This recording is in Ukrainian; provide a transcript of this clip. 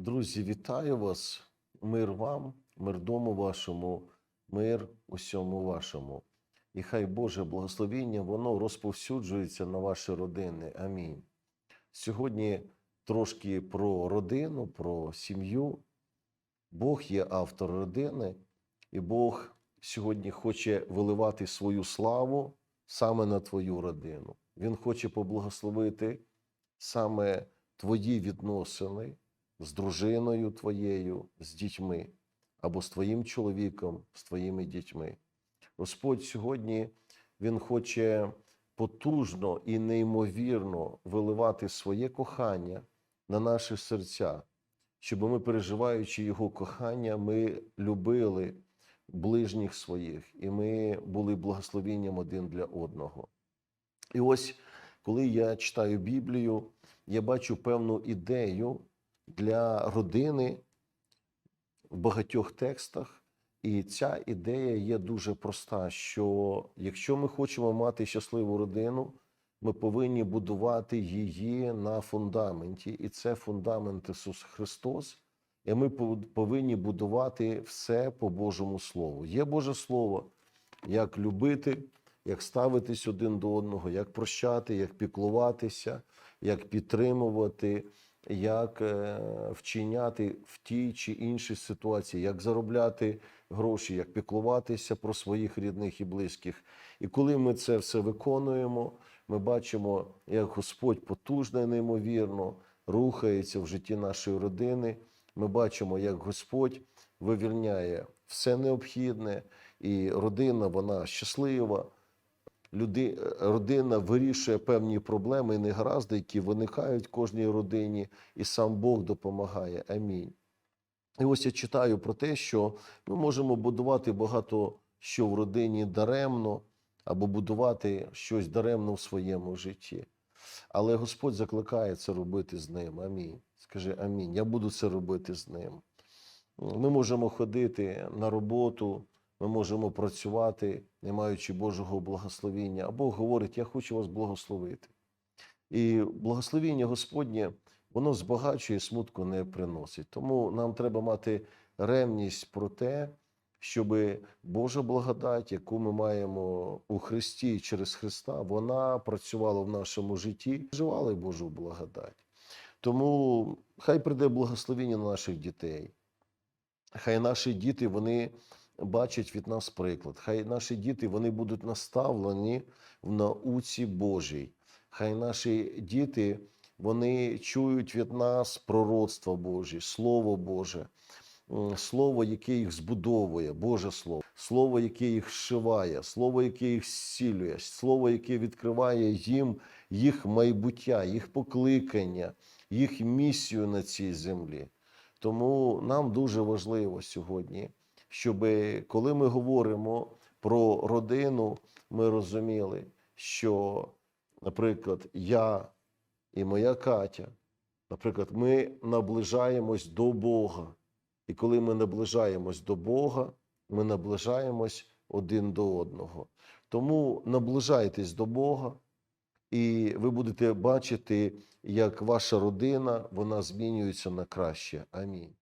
Друзі, вітаю вас. Мир вам, мир дому вашому, мир усьому вашому. І хай Боже благословіння, воно розповсюджується на ваші родини. Амінь. Сьогодні трошки про родину, про сім'ю. Бог є автор родини, і Бог сьогодні хоче виливати свою славу саме на твою родину. Він хоче поблагословити саме твої відносини з дружиною твоєю, з дітьми, або з твоїм чоловіком, з твоїми дітьми. Господь сьогодні Він хоче потужно і неймовірно виливати своє кохання на наші серця, щоб ми, переживаючи Його кохання, ми любили ближніх своїх, і ми були благословенням один для одного. І ось, коли я читаю Біблію, я бачу певну ідею для родини в багатьох текстах. І ця ідея є дуже проста: що якщо ми хочемо мати щасливу родину, ми повинні будувати її на фундаменті, і це фундамент Ісус Христос. І ми повинні будувати все по Божому Слову. Є Боже Слово, як любити, як ставитись один до одного, як прощати, як піклуватися, як підтримувати, як е, вчиняти в тій чи іншій ситуації, як заробляти гроші, як піклуватися про своїх рідних і близьких. І коли ми це все виконуємо, ми бачимо, як Господь потужно і неймовірно рухається в житті нашої родини. Ми бачимо, як Господь вивільняє все необхідне, і родина вона щаслива. Люди, родина вирішує певні проблеми і негаразди, які виникають кожній родині, і сам Бог допомагає. Амінь. І ось я читаю про те, що ми можемо будувати багато що в родині даремно, або будувати щось даремно в своєму житті. Але Господь закликає це робити з ним. Амінь. Скажи амінь. Я буду це робити з ним. Ми можемо ходити на роботу, ми можемо працювати, не маючи Божого благословіння. А Бог говорить: Я хочу вас благословити. І благословіння Господнє, воно збагачує, смутку не приносить. Тому нам треба мати ревність про те, щоб Божа благодать, яку ми маємо у Христі через Христа, вона працювала в нашому житті, вживали Божу благодать. Тому хай прийде благословіння на наших дітей. Хай наші діти вони бачать від нас приклад. Хай наші діти вони будуть наставлені в науці Божій. Хай наші діти вони чують від нас пророцтво Боже, Слово Боже, Слово, яке їх збудовує, Боже Слово, Слово, яке їх зшиває, Слово, яке їх зцілює, Слово, яке відкриває їм їх майбуття, їх покликання, їх місію на цій землі. Тому нам дуже важливо сьогодні, щоб коли ми говоримо про родину, ми розуміли, що, наприклад, я і моя Катя, наприклад, ми наближаємось до Бога. І коли ми наближаємось до Бога, ми наближаємось один до одного. Тому наближайтесь до Бога, і ви будете бачити, як ваша родина вона змінюється на краще. Амінь.